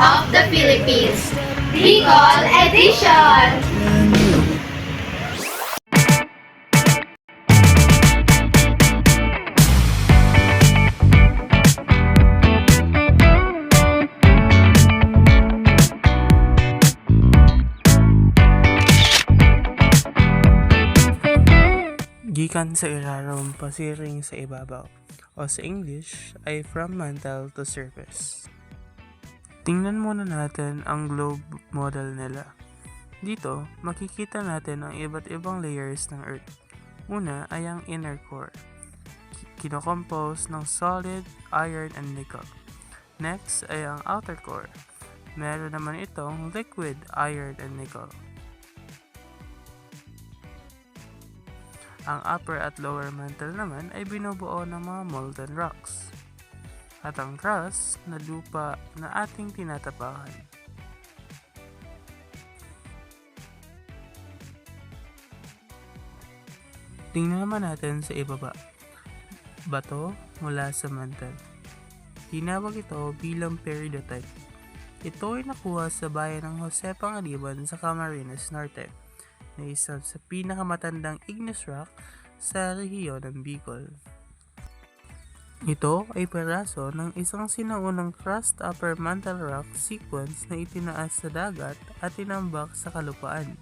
of the Philippines. Recall Edition! Gikan sa ilalim, pasiring sa ibabaw, o sa English ay from mantle to surface. Tingnan muna natin ang globe model nila. Dito, makikita natin ang iba't ibang layers ng Earth. Una ay ang inner core. Ki- Kinokompose ng solid, iron, and nickel. Next ay ang outer core. Meron naman itong liquid, iron, and nickel. Ang upper at lower mantle naman ay binubuo ng mga molten rocks. At ang crust na lupa na ating tinatapakan. Tingnan naman natin sa ibaba. Bato mula sa mantle. Tinawag ito bilang peridotite. Ito ay nakuha sa bayan ng Jose Pangaliban sa Camarines Norte na isa sa pinakamatandang igneous rock sa rehiyon ng Bicol. Ito ay peraso ng isang sinaunang crust upper mantle rock sequence na itinaas sa dagat at tinambak sa kalupaan.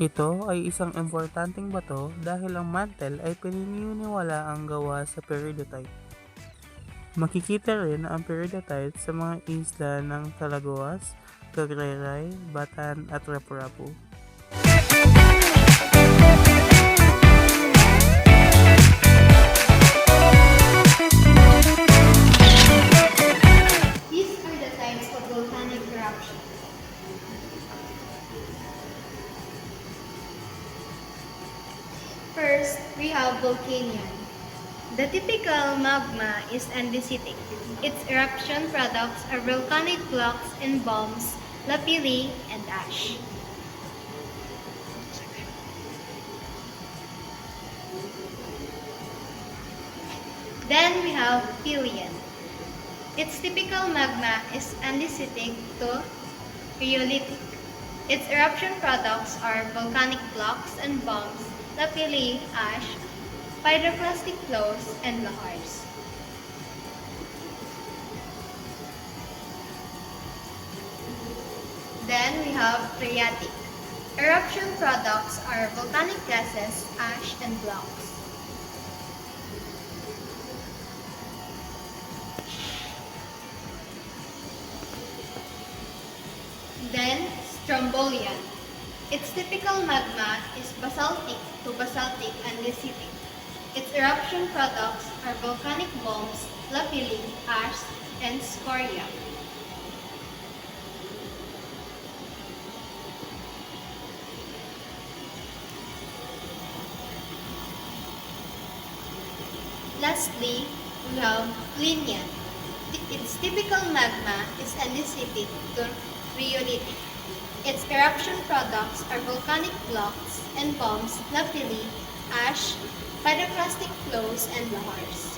Ito ay isang importanteng bato dahil ang mantle ay pininiwala ang gawa sa peridotite. Makikita rin ang peridotite sa mga isla ng Talagoas, Cagaray, Batan at Rapu-Rapu. First, we have volcanion. The typical magma is andesitic. Its eruption products are volcanic blocks and bombs, lapilli, and ash. Then we have Pelion. Its typical magma is andesitic to rhyolitic. Its eruption products are volcanic blocks and bombs, lapilli, ash, pyroclastic flows, and lahars. Then we have phreatic. Eruption products are volcanic gases, ash, and blocks. Then, Strombolian. Its typical magma is basaltic to basaltic andesitic. Its eruption products are volcanic bombs, lapilli, ash, and scoria. Lastly, we have Plinian. Its typical magma is andesitic to rhyolitic. Its eruption products are volcanic blocks and bombs, lapilli, ash, pyroclastic flows, and lahars.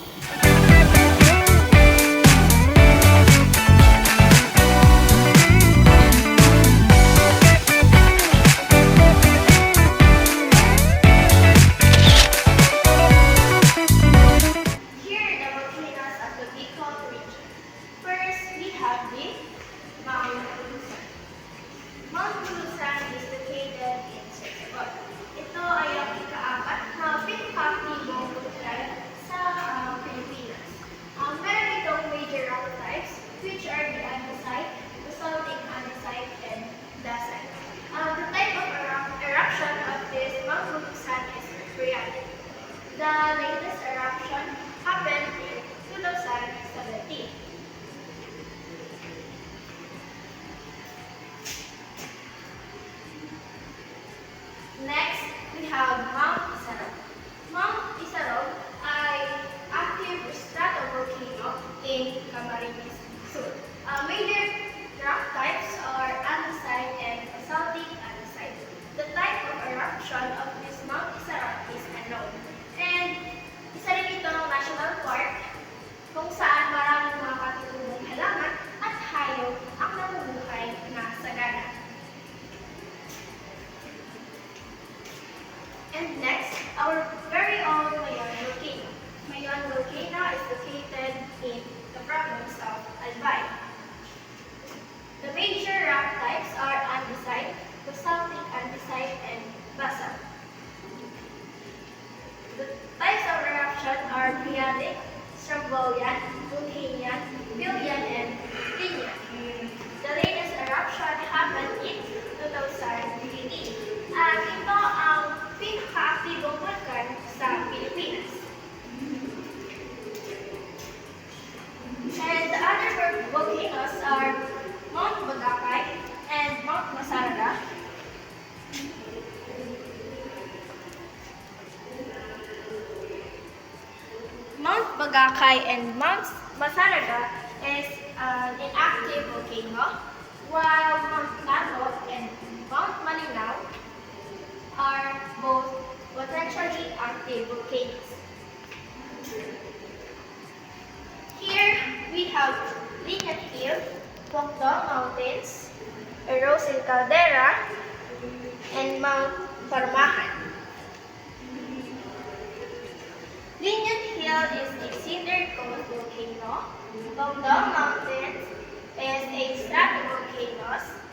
And basalt. The types of eruption are periodic, strombolian, Vulcanian, Billian, Mount Bagakay and Mount Masaraga is uh, an inactive volcano, while Mount Nato and Mount Malinaw are both potentially active volcanoes. Here we have Linyat Hill, Pokdong Mountains, Erosil Caldera, and Mount Farmahan. cloud is a Cinder cone volcano. From the mountains is a stratovolcanoes. volcanoes.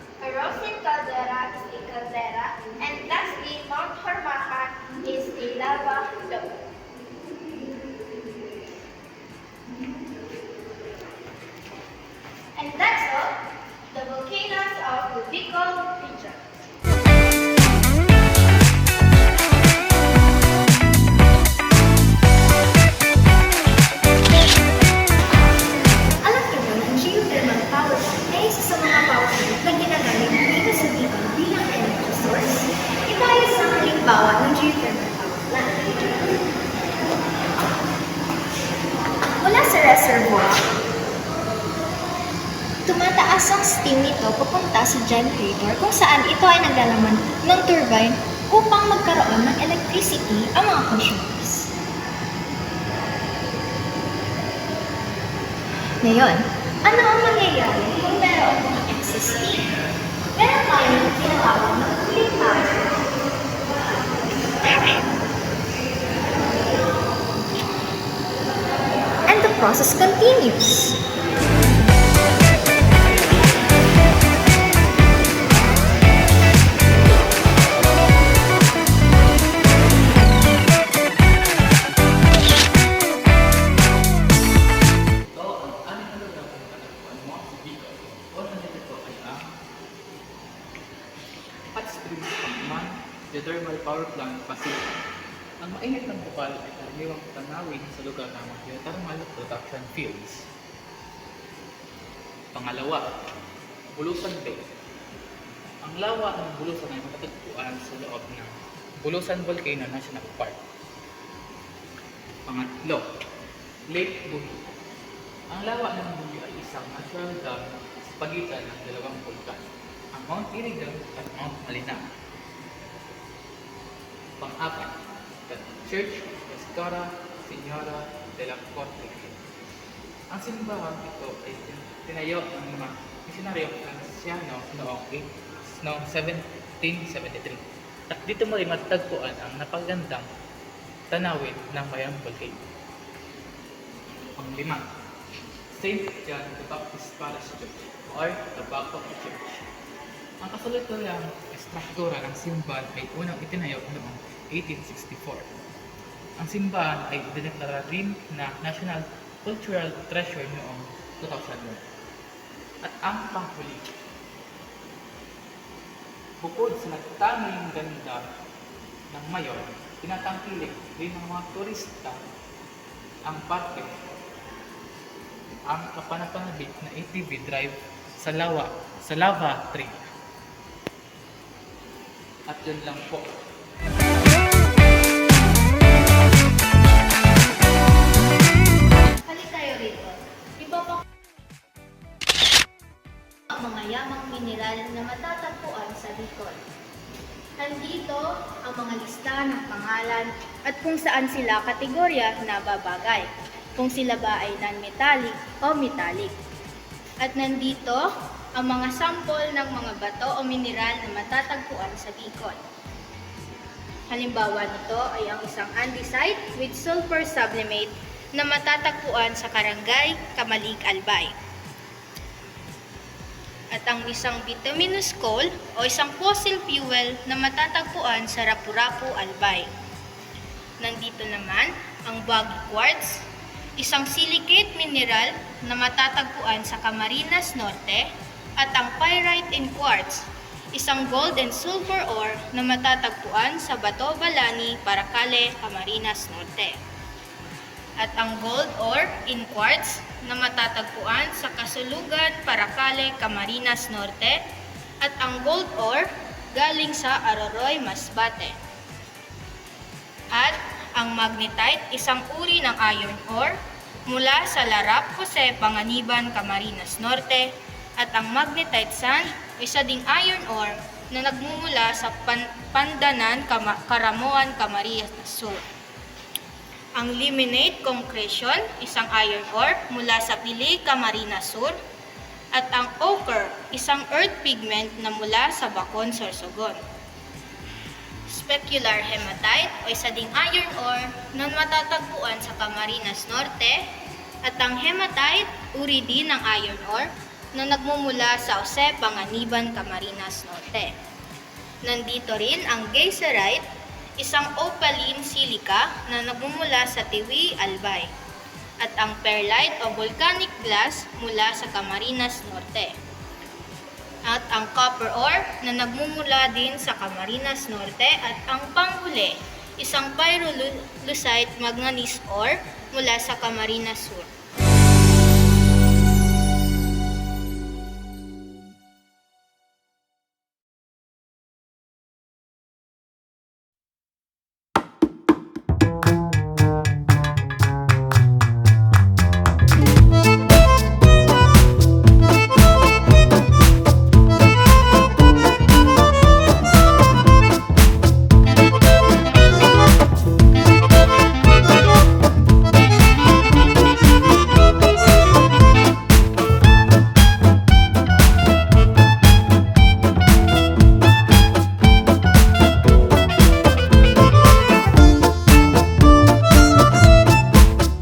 Magkaroon ng electricity ang mga consumers. Ngayon, ano ang mangyayari kung meron mga excess steam? Meron tayong tinatawag na cooling tower. And the process continues. Mga geothermal production fields. Pangalawa, Bulusan Bay. Ang lawa ng Bulusan ay matatagpuan sa loob ng Bulusan Volcano National Park. Pangatlo, Lake Buhi. Ang lawa ng Buhi ay isang natural dam sa pagitan ng dalawang bulkan, ang Mount Irigan at Mount Malinaw. Pang-apat, the Church of Escara Senora la Corte. Ang simbahan ito ay tin- tinayo ng mga misionaryong Franciscano noong, eight- noong 1773. At dito mo rin matatagpuan ang napagandang tanawin ng Mayang Volcano. Panglima, St. John the Baptist Palace Church or the Baptist Church. Ang kasalukuyang estruktura ng simbahan ay unang itinayo noong 1864. Ang simbahan ay idineklara rin na National Cultural Treasure noong 2001. At ang panghuli, bukod sa nagtanging ganda ng mayon, tinatangkilik rin ng mga turista ang parke ang kapanapanabik na ATV drive sa lawa sa lava tree. At yun lang po. Ang mga yamang mineral na matatagpuan sa Bicol. Nandito ang mga lista ng pangalan at kung saan sila kategorya na babagay. Kung sila ba ay non-metallic o metallic. At nandito ang mga sample ng mga bato o mineral na matatagpuan sa Bicol. Halimbawa nito ay ang isang andesite with sulfur sublimate na matatagpuan sa Karangay, Kamalig, Albay. At ang isang bituminous coal o isang fossil fuel na matatagpuan sa Rapu-Rapu, Albay. Nandito naman ang Boggy Quartz, isang silicate mineral na matatagpuan sa Camarines Norte at ang Pyrite in Quartz, isang gold and silver ore na matatagpuan sa Bato Balani, Paracale, Camarines Norte. At ang gold ore in quartz na matatagpuan sa Kasulugan, Paracale, Camarines Norte at ang gold ore galing sa Aroroy, Masbate. At ang magnetite, isang uri ng iron ore mula sa Larap, Jose, Panganiban, Camarines Norte at ang magnetite sand, isa ding iron ore na nagmumula sa Pan- Pandanan, Kama- Karamuan, Camarines Sur. Ang limonite concretion, isang iron ore mula sa Pili, Camarines Sur. At ang ochre, isang earth pigment na mula sa Bacon, Sorsogon. Specular hematite o isa ding iron ore na matatagpuan sa Camarines Norte. At ang hematite, uri din ng iron ore na nagmumula sa Ose, Panganiban, Camarines Norte. Nandito rin ang geyserite, isang opaline silica na nagmumula sa Tiwi, Albay. At ang perlite o volcanic glass mula sa Camarines Norte. At ang copper ore na nagmumula din sa Camarines Norte at ang panghuli, isang pyrolusite manganese ore mula sa Camarines Sur.